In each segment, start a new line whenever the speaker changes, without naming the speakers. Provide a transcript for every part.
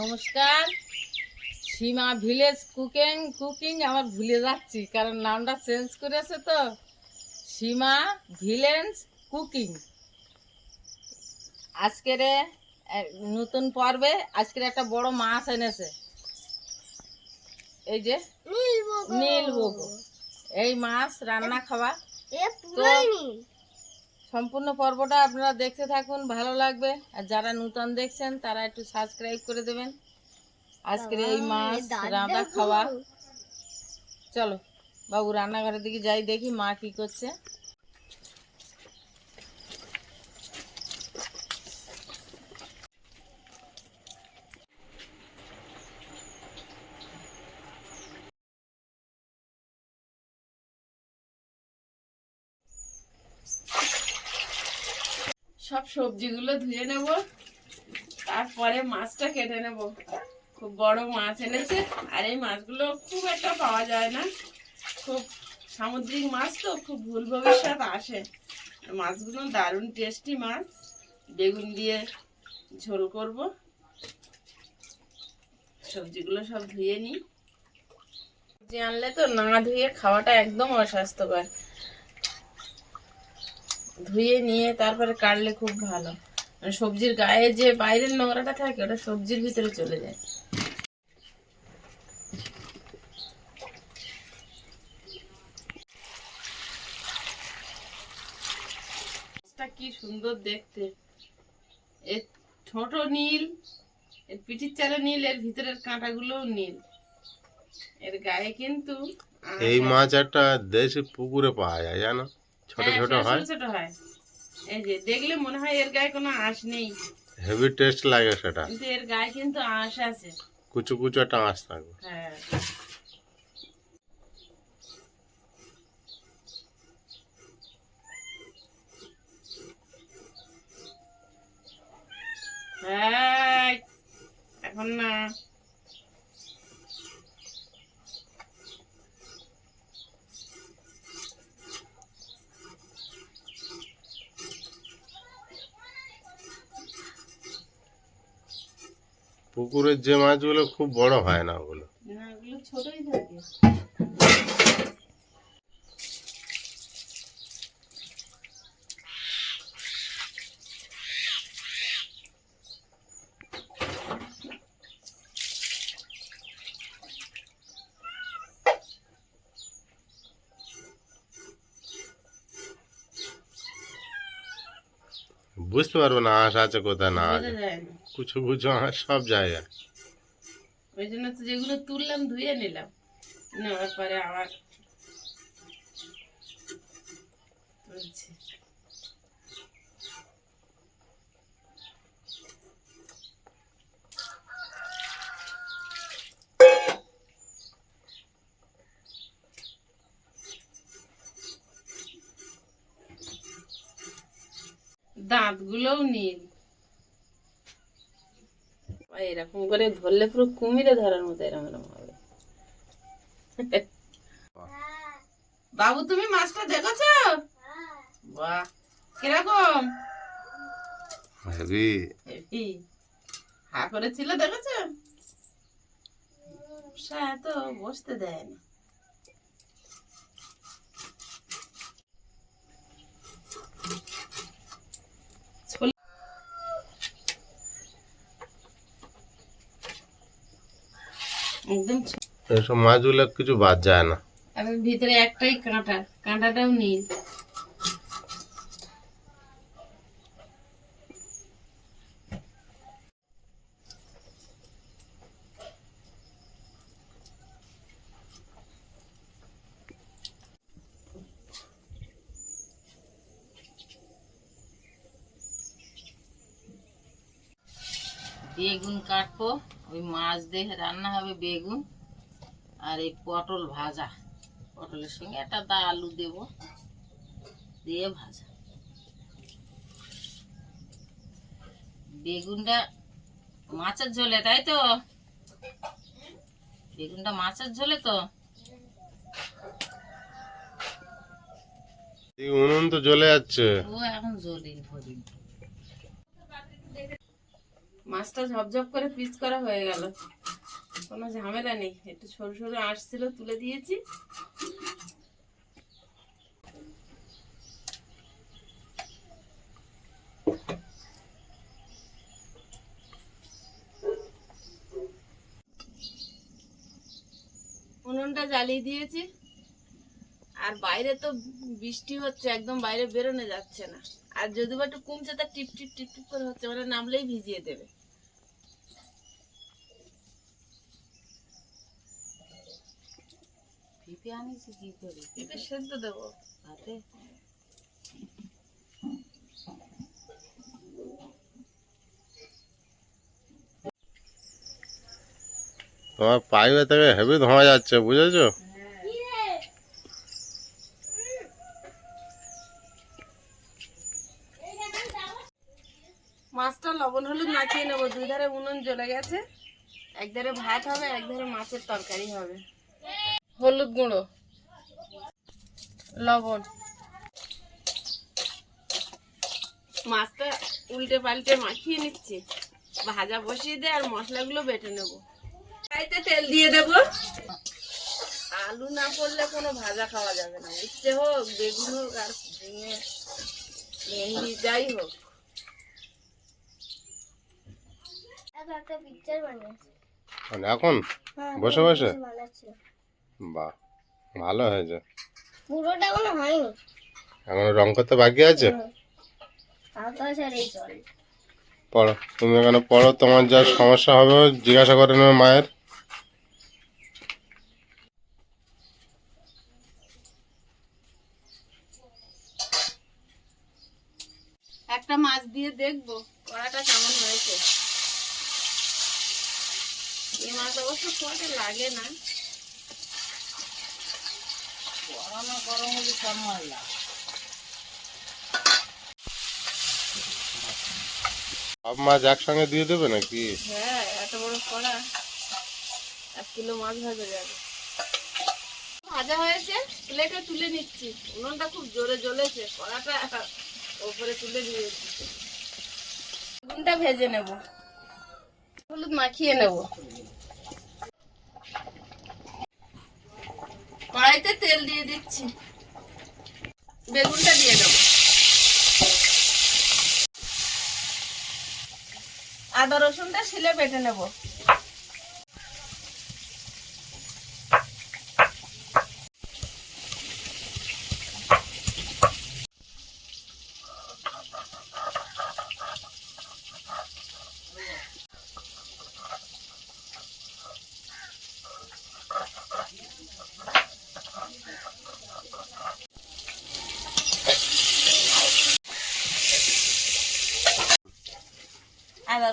নমস্কার। সীমা Village cooking cooking আমার ভুলে যাচ্ছি কারণ নামটা চেঞ্জ করেছে তো। Seema Village Cooking. আজকের নতুন পর্বে আজকের একটা বড় মাছ এনেছে। এই যে নীল বগো এই মাছ রান্না খাওয়া। তো সম্পূর্ণ পর্বটা আপনারা দেখতে থাকুন ভালো লাগবে। আর যারা নতুন দেখছেন তারা একটু সাবস্ক্রাইব করে দেবেন। আজকের এই মাছ রাঁধা খাওয়া। চলো বাবু রান্নাঘরের দিকে যাই দেখি মা কি করছে সব সবজিগুলো ধুয়ে নেব। তারপরে মাছটা কেটে নেব। খুব বড় মাছ এনেছে, আর এই মাছগুলো খুব একটা পাওয়া যায় না। খুব সামুদ্রিক মাছ তো, খুব ভুল ভবিষ্যৎ আসে। মাছগুলো দারুণ টেস্টি মাছ। বেগুন দিয়ে ঝোল করব। সবজিগুলো সব ধুয়ে নিই। সবজি আনলে তো না ধুয়ে খাওয়াটা একদম অস্বাস্থ্যকর। ধুয়ে নিয়ে তারপরে কাটলে খুব ভালো। মানে সবজির গায়ে যে বাইরের নোংরাটা থাকে ওটা সবজির ভিতরে চলে যায়। মাছটা কি সুন্দর দেখতে। এর ছোট নীল এর পিঠির চালে নীল এর ভিতরের কাঁটাগুলোও নীল। এর গায়ে কিন্তু
এই। মাছ একটা দেশি পুকুরে পাওয়া যায় জানো? ছোট
হ্যাঁ,
ছোট
হ্যাঁ,
হয়?
ছোট হয়। এই যে দেখলে মনে হয় এর গায়ে কোনো আঁশ নেই।
হেভি টেস্ট লাগে সেটা।
কিন্তু এর গায়ে কিন্তু আঁশ আছে।
কুচু কুচু একটা মাছ থাকবে।
হ্যাঁ। এখন না।
পুকুরের যে মাছগুলো খুব বড় হয় না ওগুলো।
ছোটই থাকে।
বুঝতে পারবে না আঁশ আছে কোথায় না
বোঝা
আছে
যায় না
কুচু কুচু আঁশ সব জায়গায়
ওই জন্য তো যেগুলো তুললাম ধুয়ে নিলাম নেওয়ার পরে আবার দাঁতগুলোও নীল এরকম করে ধরলে পুরো কুমিরে ধরার মতো এরকম এরকম হবে। বাবু তুমি মাছটা দেখেছ? বাহ কীরকম?
হেভি।
হেভি। হা করেছিল দেখেছ? সে তো বসতে দেয় না। একদম
এসব মাছগুলো কিছু বাদ যায় না।
আর ভিতরে একটাই কাঁটা কাঁটাটাও নীল বেগুন কাটবো। ওই মাছ দিয়ে রান্না হবে বেগুন আর এই পটল ভাজা। পটলের সঙ্গে একটা দা আলু দেব দিয়ে ভাজা। বেগুনটা মাছের ঝোলে তাই তো? বেগুনটা মাছের ঝোলে তো?
উনুন তো জ্বলে যাচ্ছে।
ও এখন জ্বলিন ভরিন মাছটা ঝপঝপ করে পিস করা হয়ে গেল। কোনো ঝামেলা নেই। একটু সরু সরু আসছিল তুলে দিয়েছি। উনুনটা জ্বালিয়ে দিয়েছি। আর বাইরে তো বৃষ্টি হচ্ছে, একদম বাইরে বেরোনো যাচ্ছে না। আর যদি বা একটু কমছে, তা টিপ টিপ টিপ টিপ করে হচ্ছে মানে নামলেই ভিজিয়ে দেবে।
পিঁপে আনিছি কি করে?
পেঁপে সেদ্ধ দেবো।
হাতে
তোমার পাইপে থেকে হেভি ধোঁয়া যাচ্ছে বুঝেছ?
মাছটা লবণ হলুদ মাখিয়ে নেব। দুই ধারে উনুন জ্বলে গেছে। এক ধারে ভাত হবে এক ধারে মাছের তরকারি হবে। হলুদ গুঁড়ো লবণ। মাছটা উল্টে পাল্টে মাখিয়ে নিচ্ছি। ভাজা বসিয়ে দিয়ে আর মশলাগুলো বেটে নেব। কড়াইতে তেল দিয়ে দেবো। আলু না পড়লে কোনো ভাজা খাওয়া যাবে না। ইচ্ছে হোক বেগুন হোক আর ঝিঙে ভেন্ডি যাই হোক।
মানে এখন? বসে বসে? বাহ ভালো হয়েছে।
পুরোটা কোনো হয়নি।
এখন রং করতে বাকি আছে? পড়ো তুমি এখানে পড়ো তোমার যা সমস্যা হবে জিজ্ঞাসা করে নেবে মায়ের।
একটা মাছ দিয়ে দেখব কড়াটা কেমন হয়েছে। এই মাছ অবশ্য লাগে না।
মাছ একসঙ্গে দিয়ে দেবে নাকি?
হ্যাঁ এত বড় এক কিলো মাছ ভাজা যাবে। ভাজা হয়েছে প্লেটে তুলে নিচ্ছি। উনুনটা খুব জোরে জ্বলেছে, কড়াটা ওপরে তুলে দিয়ে দিচ্ছি ভেজে নেব। হলুদ মাখিয়ে নেব। কড়াইতে তেল দিয়ে দিচ্ছি। বেগুনটা দিয়ে দেবো। আদা রসুনটা শিলে বেটে নেব।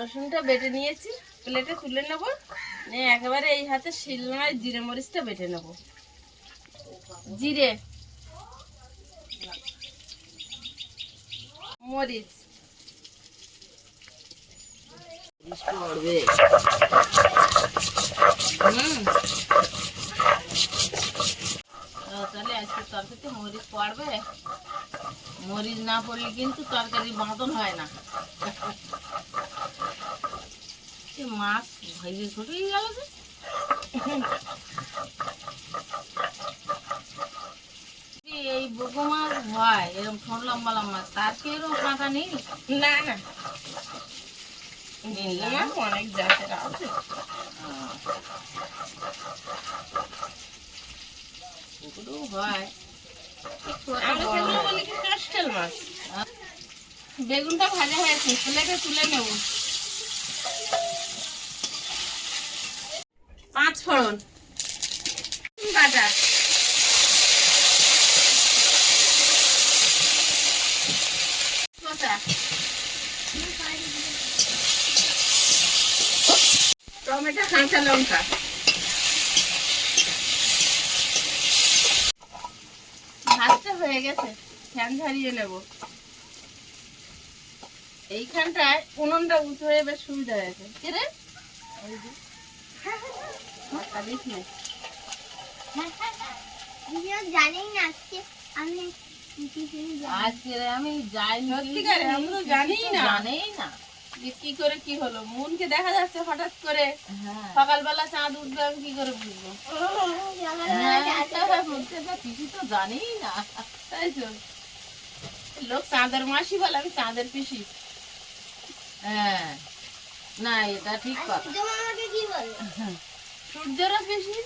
রসুনটা বেটে নিয়েছি। প্লেটে তুলে নেব। নিয়ে একেবারে এই হাতে শিলনোড়ায় জিরে মরিচটা বেটে নেব। জিরে। মরিচ। তাহলে আজকে তরকারিতে মরিচ পড়বে। মরিচ না পড়লে কিন্তু তরকারি বাঁধন হয় না। মাছ ভেজে ছুটেই গেল যে। এই- এই মাছ হয় এরকম ছোট লম্বা লম্বা তার কি এরকম কাঁটা নেই? না না। অনেক জাতের আছে। হয়। বেগুনটা ভাজা হয়েছে প্লেটে তুলে নেব। ফোড়ন বাটা। টমেটো, কাঁচা লঙ্কা। ভাতটা হয়ে গেছে, ফ্যান ঝারিয়ে নেব। এইখানটায় উনুনটা উঁচু হয়ে বেশ সুবিধা হয়েছে। কি রে ওই যে। মাথা দিস নে।
জানি না আজকে আমি
আজকে আমি যাই
সত্যিকারে? আমি তো জানিই না।
জানেই না যে কি করে কি হলো মুনকে দেখা যাচ্ছে হঠাৎ করে
হ্যাঁ
সকালবেলা চাঁদ উঠবে আমি কি করে বুঝব কিছু তো জানিই না তাই তো লোক চাঁদের মাসি বলে আমি চাঁদের পিসি হ্যাঁ না এটা ঠিক কথা
বলে
সূর্যেরও পিসি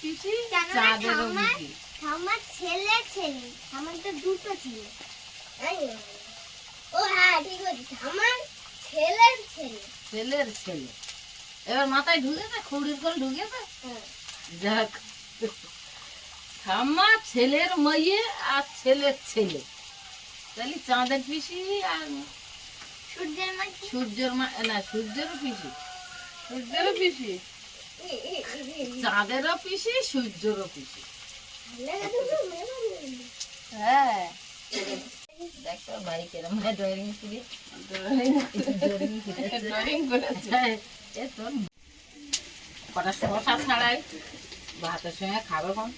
পিসি চাঁদেরও পিসি
আমার ছেলে ছেলে আমার তো দুটো ছেলে। ও হ্যাঁ ঠিক আছে আমার ছেলের ছেলে।
ছেলের ছেলে। এবার মাথায় ঢুকেছে? খুঁড়ির ঢুকেছে?
হ্যাঁ।
যাক। ঠাম্মা ছেলের মেয়ে আর ছেলের ছেলে। তাহলে চাঁদের পিসি আর
সূর্যের মাঝে
সূর্যের মা না সূর্যেরও পিসি
সূর্যেরও পিসি।
চাঁদেরও পিসি সূর্যেরও পিসি।
হ্যাঁ।
কটা শশা ছাড়াই। ভাতের সঙ্গে খাবে কোন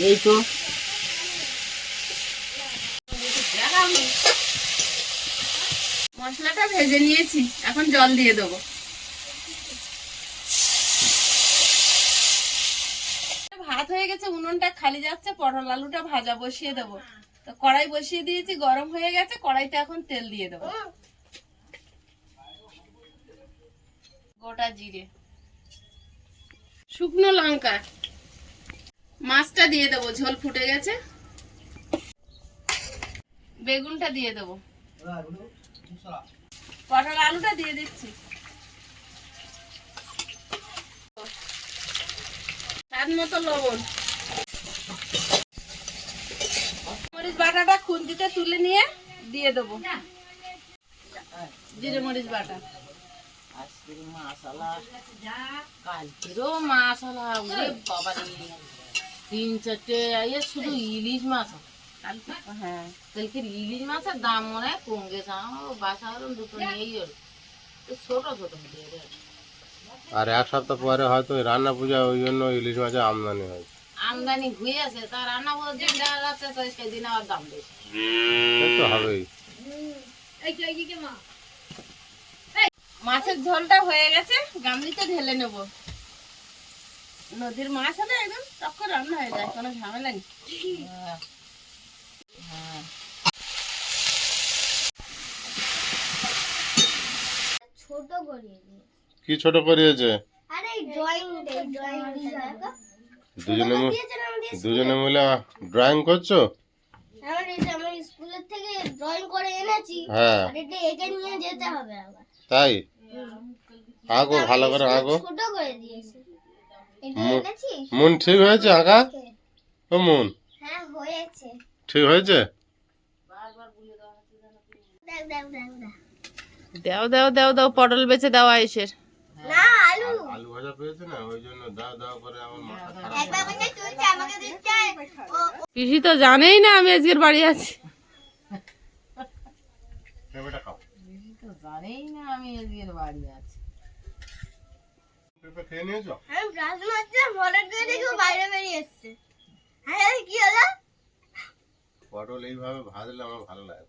এই তো।
মশলাটা ভেজে নিয়েছি। এখন জল দিয়ে দেবো। ভাত হয়ে গেছে, উনুনটা খালি যাচ্ছে, পটল আলুটা ভাজা বসিয়ে দেবো। তো কড়াই বসিয়ে দিয়েছি, গরম হয়ে গেছে, কড়াইতে এখন তেল দিয়ে দেবো। গোটা জিরে। শুকনো লঙ্কা। মাছটা দিয়ে দেবো, ঝোল ফুটে গেছে। বেগুনটা দিয়ে দেবো। পটল আলুটা দিয়ে দিচ্ছি। স্বাদ মতো লবণ। মরিচ বাটাটা খুন্তিতে তুলে নিয়ে দিয়ে দেবো। জিরে মরিচ বাটা।
মাসালা কালকেরও বাবা তিন চারটে শুধু ইলিশ মাছ।
হ্যাঁ।
কালকের ইলিশ মাছের দাম মনে হয় কম গেছে আমার বাসা ওরম দুটো নিয়েই এলো ছোট ছোট দিয়ে
আর এক সপ্তাহ পরে হয়তো রান্না পূজা ওই জন্য ইলিশ মাছের আমদানি হয়েছে
আমদানি হয়েছে তার রান্না করে দিন তো সেদিন আবার দাম বেশি।
তো হবেই।
মাছের ঝোলটা হয়ে গেছে গামলিতে ঢেলে নেব। নদীর মাছ হলে একদম তখন রান্না হয়ে যায় কোনো ঝামেলা নেই।
হ্যাঁ হ্যাঁ।
ছোট
কি ছোট করিয়েছে?
আরে ড্রয়িং ড্রয়িং
দুজনে দুজনে মিলে ড্রয়িং করছ?
আমার স্কুলের থেকে ড্রয়িং করে এনেছি।
হ্যাঁ।
এটা এঁকে নিয়ে যেতে হবে আবার।
তাই? আঁকো ভালো করে আঁকো
ছোট করে দিয়েছে। এটা
মু-
এনেছিস?
মন ঠিক হয়েছে আঁকা ও মন।
হ্যাঁ হয়েছে।
ঠিক হয়েছে?
দেখ দেখ দেখ দেখ
দাও দাও দাও দাও পটল বেচে দাও আইসের
না আলু।
আলু ভাজা পেয়েছে না? ওই জন্য দাও দাও করে আমার মাথা খারাপ
একবার বলছে চলছে আমাকে দিচ্ছে।
পিসি তো জানেই না আমি আজকের বাড়ি আছি।
পেঁপেটা খাও।
দিদি তো জানেই না আমি এদিকের বাড়ি আছি।
পেঁপে খেয়ে নিয়েছো?
করে দেখি বাইরে বেরিয়ে এসছে। হ্যাঁ কি হলো?
পটল এইভাবে ভাজলে আমার ভালো লাগে।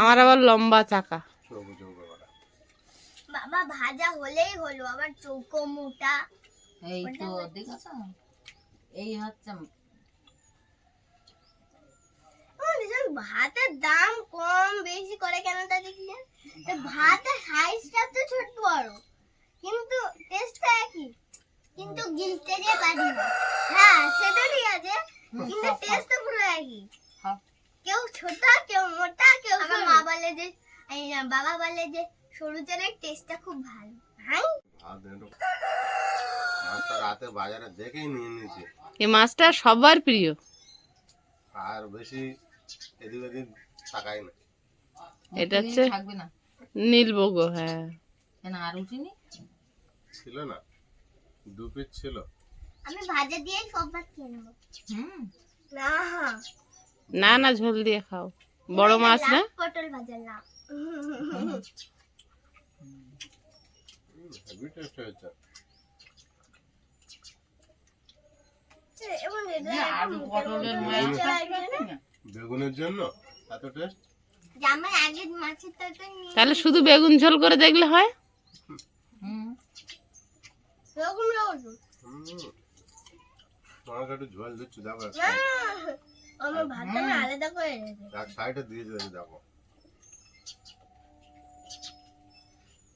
আমার আবার লম্বা চাকা।
চৌকো চৌকো করা।
বাবা ভাজা হলেই হলো আবার চৌকো মোটা।
এই তো দেখেছ? এই হচ্ছে
ভাতের দাম কম বেশি করে কেন তা দেখলেন? তো ভাতের সাইজটা তো ছোট বড় কিন্তু টেস্টটা একই। কিন্তু গিলতে যে পারি না হ্যাঁ সেটা ঠিক আছে কিন্তু টেস্ট তো পুরো একই। কেউ ছোট কেউ মোটা কেউ আমার মা বলে যে এই না, বাবা বলে যে সরু চালের টেস্টটা খুব ভালো। হ্যাঁ
একটু মাছটা রাতে বাজারে দেখেই নিয়ে নিয়েছি।
এই মাছটা সবার প্রিয়।
আর বেশি এদিক ওদিক তাকাই না।
এটা হচ্ছে
থাকবে না?
নীলবগো হ্যাঁ।
কেন আর উঠিনি
ছিল না। দু পিস ছিল।
আমি ভাজা দিয়েই সব ভাত খেয়ে নেব।
হুম।
না।
না না ঝোল দিয়ে খাও। বড় মাছ না?
পটল ভাজা না?
বেগুনের জন্য? এত টেস্ট
তাহলে শুধু বেগুন ঝোল করে দেখলে হয়?
ঝোল দিচ্ছি দেখো এক
আমার ভাতটা আমি আলাদা করে রেখে
সাইডে দিয়ে দিয়েছি দেখো।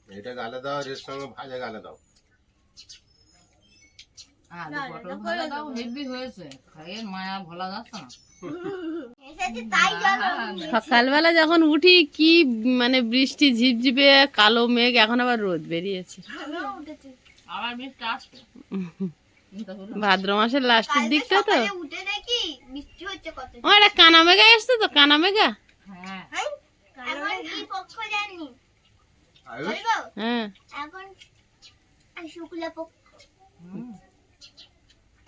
এটা গালে দাও আর এর সঙ্গে ভাজা গালে দাও
আলু পটল ভাজা দাও হেভি হয়েছে। খাইয়ে মায়া ভোলা যাচ্ছে না?
এসেছে তাই জল
সকালবেলা যখন উঠি কি মানে বৃষ্টি ঝিপঝিপে কালো মেঘ এখন আবার রোদ বেরিয়েছে।
আবার বৃষ্টি আসবে।
ভাদ্র মাসের লাস্টের দিকটা তো।
সকালে উঠে দেখি হচ্ছে কত।
ও একটা কানা মেঘা এসছে তো কানা মেঘা?
হ্যাঁ।
হ্যাঁ এখন কি পক্ষ জানি?
আয়ুষ?
বলব?
হ্যাঁ।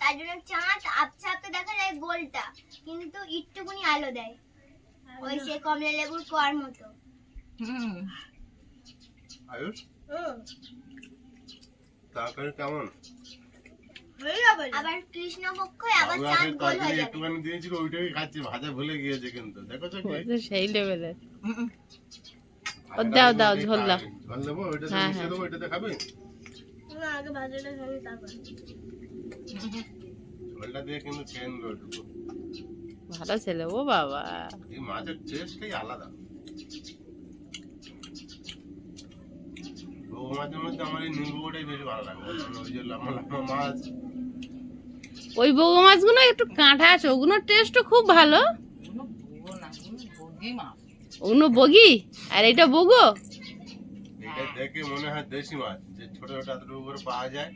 তার জন্য চাঁদ আবছা আবছা দেখা যায় গোলটা কিন্তু একটুকুনি আলো দেয়। ওই সে কমলা লেবুর কোয়ার মতো।
আয়ুষ? তরকারি কেমন?
আবার কৃষ্ণ আবার চাঁদ গোল হয়ে যাবে।
একটুখানি দিয়েছিল ওইটাই খাচ্ছি ভাজা ভুলে গিয়েছে কিন্তু। দেখো তো
সেই লেভেলের।
হুম।
ও দাও, দাও, ঝোল দাও।
ঝোল দেবো ওইটাতে
হ্যাঁ, হ্যাঁ।
দেবো ওইটাতে
আগে ভাজাটা খাবি তারপর।
ঝোলটা দিয়ে কিন্তু ওইটুকু
ভালো ছেলে ও বাবা।
এই মাছের টেস্টটাই আলাদা। বউ মাছের মধ্যে আমার এই বেশি ভালো লাগে ওই যে লম্বা লম্বা মাছ।
ওই বগো মাছগুলো একটু কাঁটা আছে ওগুলোর টেস্টও খুব ভালো। ওগুলো বগি আর এটা বগো?
এটা দেখে মনে হয় দেশি মাছ যে ছোট ছোট করে পাওয়া যায়।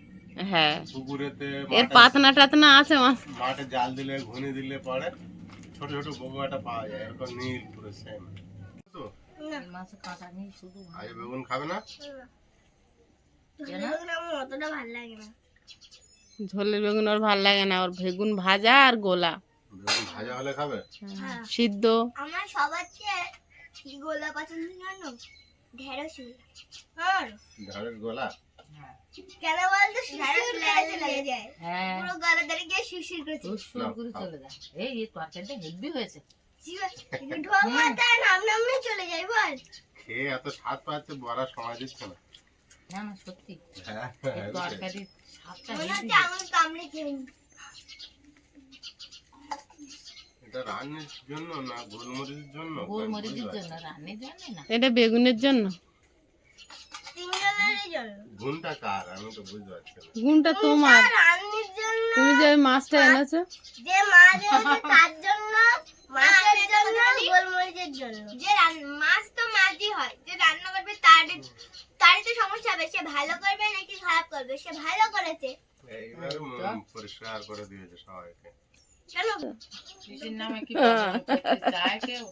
হ্যাঁ।
পুকুরেতে
এর পাতনা টাতনা আছে মাছ।
মাঠে জাল দিলে ঘুনি দিলে পরে ছোট ছোট বগুয়াটা পাওয়া যায় এরকম নীল পুরো সেম তো
এই কাঁটা নেই শুধু। ভাজা।
বেগুন খাবে না
কেন?
আমার অতটা ভালো লাগে না
ঝোলের বেগুন ওর ভালো লাগে না। ওর বেগুন ভাজা আর গোলা।
ভাজা হলে খাবে?
হ্যাঁ।
সিদ্ধ।
আমার সবার চেয়ে কি গোলা পছন্দ জানো? ঢেঁড়স আর?
ঝাড়ের গলা?
হ্যাঁ।
কেন বলতো? শিশির করে চলে যায়।
হ্যাঁ।
পুরো গলা ধরে গিয়ে শিশির করে
সুর সুর করে চলে যায়। এই এই তরকারিটা হেভি হয়েছে।
ঢোক মাথা নাম নামে চলে যায় বল।
খেয়ে এত স্বাদ পাচ্ছে বড়া সময় দিচ্ছে না
না না সত্যি।
হ্যাঁ,
স্বাদটা
কামড়ে খেয়ে
এটা রান্নার জন্য না গোলমরিচের জন্য?
গোলমরিচের জন্য রান্নার জন্য না?
এটা বেগুনের জন্য। গুণটা তোমার। তুমি যে মাছটা এনেছো?
যে মাছ হয়েছে তার জন্য মাছের জন্য গোলমরিচের জন্য। যে রান- মাছ তো মাছই হয়। যে রান্না করবে তার তারই তো সমস্যা হবে। সে ভালো করবে নাকি খারাপ করবে? সে ভালো করেছে।
এইবার পরিষ্কার করে দিয়েছে সবাইকে।
কেন
নামে কি চায় কেউ?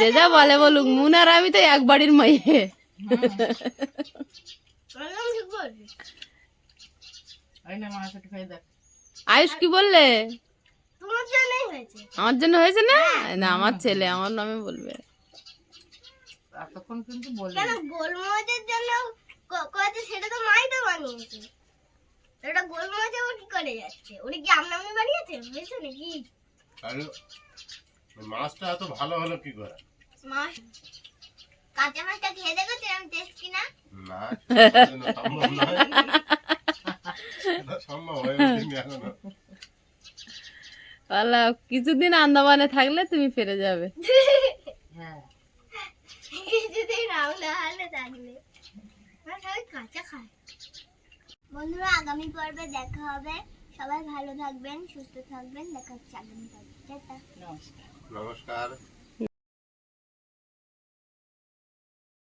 যে যা বলে বলুক মুন আর আমি তো এক বাড়ির
খেয়ে দেখ।
আয়ুষ কি বললে?
তোমার জন্যই হয়েছে।
আমার জন্য হয়েছে না? না আমার ছেলে আমার নামে বলবে।
এতক্ষণ কিন্তু বলি
কেন গোলমরিচের জন্য ক- করেছে সেটা তো মাই তো বানিয়েছে। ওটা গোলমরিচে ও কি করে যাচ্ছে? ওটা কি আমনা আমনি বানিয়েছে? হয়েছে নাকি?
তাহলে মাছটা এত ভালো হলো কি করে?
মাছ কাঁচা মাছটা খেয়ে দেখেছি আমি টেস্ট কিনা
না সেটা সম্ভব নয়। সম্ভব হয়ে ওঠেনি
এখনও কিছুদিন আন্দামানে থাকলে তুমি ফিরে যাবে।
হ্যাঁ
কিছুদিন রাউন্ড হালে থাকলে আমরা সবাই কাঁচা খাই বন্ধুরা আগামী পর্বে দেখা হবে। সবাই ভালো থাকবেন সুস্থ থাকবেন। দেখা হচ্ছে আগামী পর্বে।
নমস্কার।
নমস্কার।